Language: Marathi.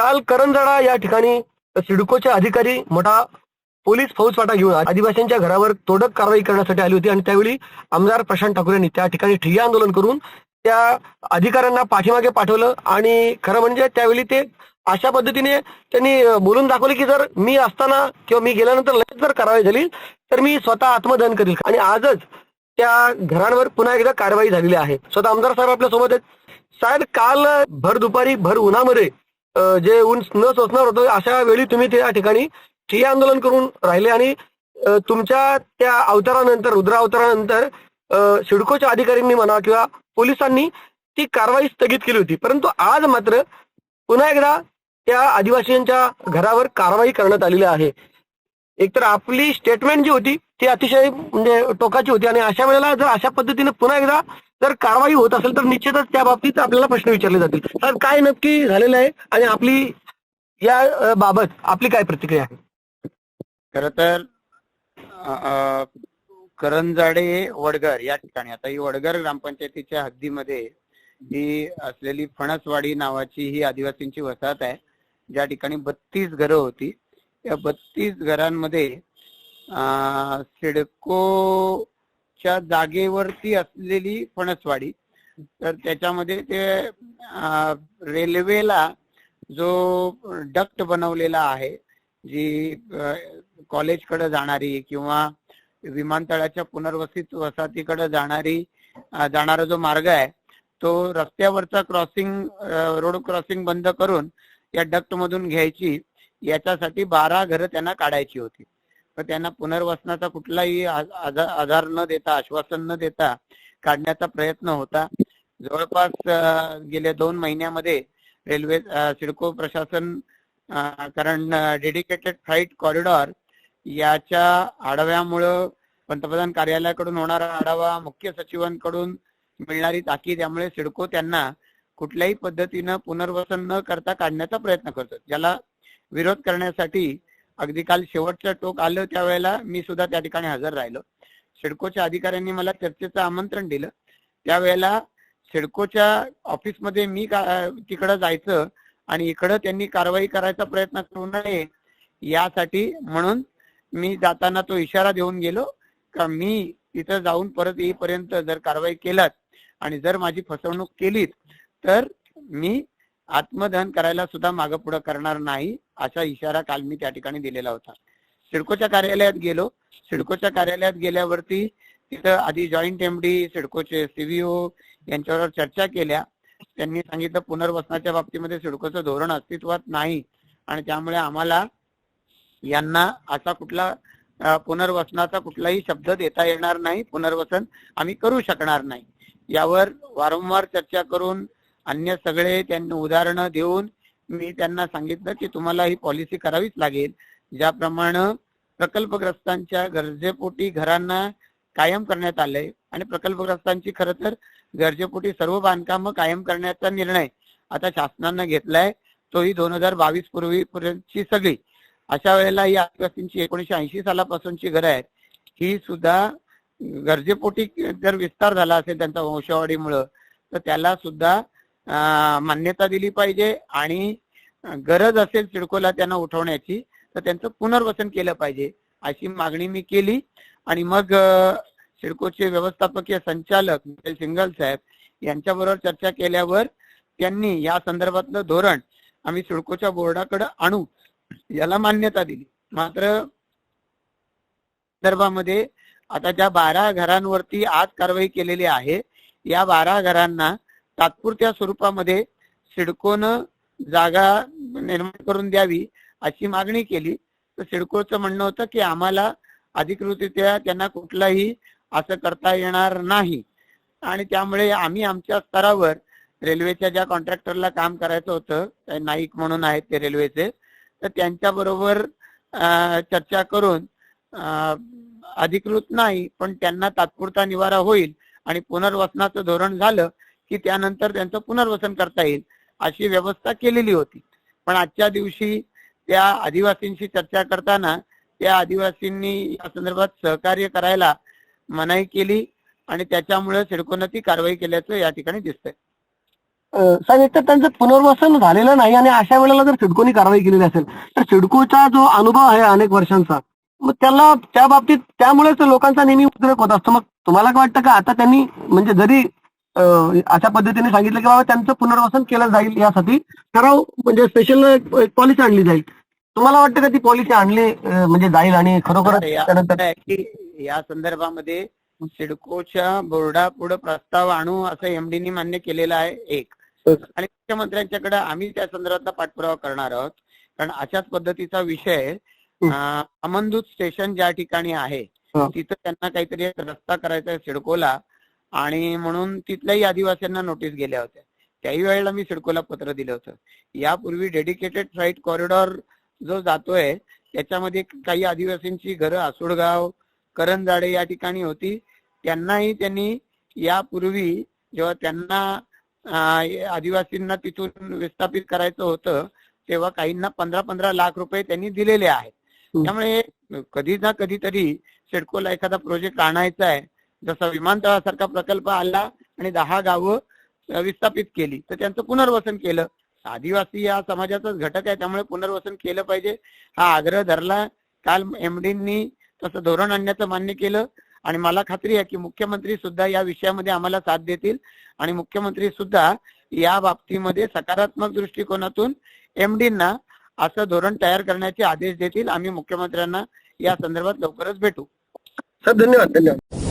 काल करंजाडा या ठिकाणी सिडकोचे अधिकारी मोठा पोलीस फौजफाटा घेऊन आदिवासींच्या घरावर तोडक कारवाई करण्यासाठी आली होती आणि त्यावेळी आमदार प्रशांत ठाकूर यांनी त्या ठिकाणी ठिय्या आंदोलन करून त्या अधिकाऱ्यांना पाठीमागे पाठवलं आणि खरं म्हणजे त्यावेळी ते अशा पद्धतीने त्यांनी बोलून दाखवले की जर मी असताना किंवा मी गेल्यानंतर लगेच जर कारवाई झाली तर मी स्वतः आत्मदहन करील. आणि आजच त्या घरांवर पुन्हा एकदा कारवाई झालेली आहे. स्वतः आमदार साहेब आपल्यासोबत आहेत. साहेब काल भर दुपारी भर उन्हामध्ये जे ऊन न सोचणार होतं अशा वेळी तुम्ही त्या ठिकाणी ठिय्या आंदोलन करून राहिले आणि तुमच्या त्या अवतारानंतर रुद्रावतारानंतर सिडकोच्या अधिकाऱ्यांनी म्हणा किंवा पोलिसांनी ती कारवाई स्थगित केली होती. परंतु आज मात्र पुन्हा एकदा त्या आदिवासींच्या घरावर कारवाई करण्यात आलेली आहे. एकतर आपली स्टेटमेंट जी होती ती अतिशय म्हणजे टोकाची होती. आणि अशा वेळेला जर अशा पद्धतीने पुन्हा एकदा जर कारवाई होत असेल तर निश्चितच त्या बाबतीत आपल्याला प्रश्न विचारले जातील. तर काय नक्की झालेलं आहे आणि आपली या बाबत आपली काय प्रतिक्रिया आहे? खर तर करंजाडे वडगर या ठिकाणी आता ही वडगर ग्रामपंचायतीच्या हद्दीमध्ये ही असलेली फणसवाडी नावाची ही आदिवासींची वसाहत आहे. ज्या ठिकाणी बत्तीस घरं होती. या बत्तीस घरांमध्ये सिडकोच्या जागेवरती असलेली फणसवाडी. तर त्याच्यामध्ये ते रेल्वेला जो डक्ट बनवलेला आहे जी कॉलेजकडे जाणारी किंवा विमानतळाच्या पुनर्वसित वसाहतीकडे जाणारी जाणारा जो मार्ग आहे तो रस्त्यावरचा क्रॉसिंग रोड क्रॉसिंग बंद करून या डक्ट मधून घ्यायची याच्यासाठी बारा घरं त्यांना काढायची होती. तर त्यांना पुनर्वसनाचा कुठलाही आधार न देता आश्वासन न देता काढण्याचा प्रयत्न होता. जवळपास गेल्या दोन महिन्यामध्ये रेल्वे सिडको प्रशासन कारण डेडिकेटेड फ्लाईट कॉरिडॉर याच्या आढाव्यामुळं पंतप्रधान कार्यालयाकडून होणारा आढावा मुख्य सचिवांकडून मिळणारी ताकीद यामुळे सिडको त्यांना कुठल्याही पद्धतीनं पुनर्वसन न करता काढण्याचा प्रयत्न करतो ज्याला विरोध करण्यासाठी अगदी काल शेवटचं टोक आलं त्यावेळेला मी सुद्धा त्या ठिकाणी हजर राहिलो. सिडकोच्या अधिकाऱ्यांनी मला चर्चेचं आमंत्रण दिलं. त्यावेळेला सिडकोच्या ऑफिसमध्ये मी तिकडं जायचं आणि इकडं त्यांनी कारवाई करायचा प्रयत्न करू नये यासाठी म्हणून मी जाताना तो इशारा देऊन गेलो का मी तिथं जाऊन परत येईपर्यंत जर कारवाई केलात आणि जर माझी फसवणूक केलीत तर मी आत्मदहन करायला सुद्धा मागं पुढं करणार नाही. असा इशारा काल मी त्या ठिकाणी दिलेला होता. सिडकोच्या कार्यालयात गेलो. सिडकोच्या कार्यालयात गेल्यावरती तिथं आधी जॉईंट एमडी सिडकोचे सीव्हीओ यांच्यावर चर्चा केल्या. त्यांनी सांगितलं पुनर्वसनाच्या बाबतीमध्ये सिडकोचं धोरण अस्तित्वात नाही आणि त्यामुळे आम्हाला यांना असा कुठला पुनर्वसनाचा कुठलाही शब्द देता येणार नाही. पुनर्वसन आम्ही करू शकणार नाही. यावर वारंवार चर्चा करून अन्य सगळे त्यांनी उदाहरणं देऊन मी त्यांना सांगितलं की तुम्हाला ही पॉलिसी करावीच लागेल. ज्याप्रमाणे प्रकल्पग्रस्तांच्या गरजेपोटी घरांना कायम करण्यात आलंय आणि प्रकल्पग्रस्तांची खर तर गरजेपोटी सर्व बांधकामं कायम करण्याचा निर्णय आता शासनानं घेतलाय. तोही दोन हजार बावीस पूर्वी पर्यंतची सगळी. अशा वेळेला ही आदिवासींची एकोणीशे ऐंशी सालापासूनची घरं आहेत. ही सुद्धा गरजेपोटी जर विस्तार झाला असेल त्यांचा वंशवाढीमुळं तर त्याला सुद्धा मान्यता दिली पाहिजे आणि गरज असेल सिडकोला त्यांना उठवण्याची तर त्यांचं पुनर्वसन केलं पाहिजे अशी मागणी मी केली. आणि मग सिडकोचे व्यवस्थापकीय संचालक सिंगल साहेब यांच्याबरोबर चर्चा केल्यावर त्यांनी या संदर्भातलं धोरण आम्ही सिडकोच्या बोर्डाकडे आणू याला मान्यता दिली. मात्र संदर्भामध्ये आता ज्या बारा घरांवरती आज कारवाई केलेली आहे या बारा घरांना तात्पुरत्या स्वरूपामध्ये सिडकोनं जागा निर्माण करून द्यावी अशी मागणी केली. तर सिडकोचं म्हणणं होतं की आम्हाला अधिकृतरित्या त्यांना कुठलाही असं करता येणार नाही. आणि त्यामुळे आम्ही आमच्या स्तरावर रेल्वेच्या ज्या कॉन्ट्रॅक्टरला काम करायचं होतं ते नाईक म्हणून आहेत ते रेल्वेचे तर त्यांच्या बरोबर चर्चा करून अधिकृत नाही पण त्यांना तात्पुरता निवारा होईल आणि पुनर्वसनाचं धोरण झालं की त्यानंतर त्यांचं पुनर्वसन करता येईल अशी व्यवस्था केलेली होती. पण आजच्या दिवशी त्या आदिवासींशी चर्चा करताना त्या आदिवासींनी या संदर्भात सहकार्य करायला मनाई केली आणि त्याच्यामुळे सिडकोनं ती कारवाई केल्याचं या ठिकाणी दिसतंय. अं, साहेब एक तर त्यांचं पुनर्वसन झालेलं नाही आणि अशा वेळेला जर सिडकोनी कारवाई केलेली असेल तर सिडकोचा जो अनुभव आहे अनेक वर्षांचा मग त्याला त्या बाबतीत त्यामुळेच लोकांचा नेहमी उद्रेक होत असतो. मग तुम्हाला काय वाटतं का? आता त्यांनी म्हणजे जरी अशा पद्धतीने सांगितलं की बाबा त्यांचं पुनर्वसन केलं जाईल यासाठी. ठराव म्हणजे स्पेशल पॉलिसी आणली जाईल. तुम्हाला वाटतं का ती पॉलिसी आणली म्हणजे जाईल आणि खरोखर या- त्यानंतर संदर्भामध्ये सिडकोच्या बोर्डापुढे प्रस्ताव आणू असं एमडीनी मान्य केलेलं आहे एक. एक. आणि मुख्यमंत्र्यांच्याकडे आम्ही त्या संदर्भातला पाठपुरावा करणार आहोत. कारण अशाच पद्धतीचा विषय अमनदूत स्टेशन ज्या ठिकाणी आहे. तिथं त्यांना काहीतरी एक रस्ता करायचा आहे सिडकोला. आणि म्हणून तिथल्याही आदिवासींना नोटीस गेल्या होत्या. त्याही वेळेला मी सिडकोला पत्र दिलं होतं. यापूर्वी डेडिकेटेड फ्लाईट कॉरिडॉर जो जातोय त्याच्यामध्ये काही आदिवासींची घरं आसुडगाव करंजाडे या ठिकाणी होती. त्यांनाही त्यांनी यापूर्वी जेव्हा त्यांना आदिवासींना तिथून विस्थापित करायचं होतं तेव्हा काहींना पंधरा पंधरा लाख रुपये त्यांनी दिलेले आहेत. त्यामुळे कधी ना कधीतरी सिडकोला एखादा प्रोजेक्ट आणायचा आहे जसा विमानतळासारखा प्रकल्प आला आणि दहा गावं विस्थापित केली तर त्यांचं पुनर्वसन केलं. आदिवासी या समाजाचाच घटक आहे त्यामुळे पुनर्वसन केलं पाहिजे. हा आग्रह धरला. काल एमडींनी तसं धोरण आणण्याचं मान्य केलं. आणि मला खात्री आहे की मुख्यमंत्री सुद्धा या विषयामध्ये आम्हाला साथ देतील. आणि मुख्यमंत्री सुद्धा या बाबतीमध्ये सकारात्मक दृष्टिकोनातून एमडींना असं धोरण तयार करण्याचे आदेश देतील. आम्ही मुख्यमंत्र्यांना या संदर्भात लवकरच भेटू. सर धन्यवाद धन्यवाद.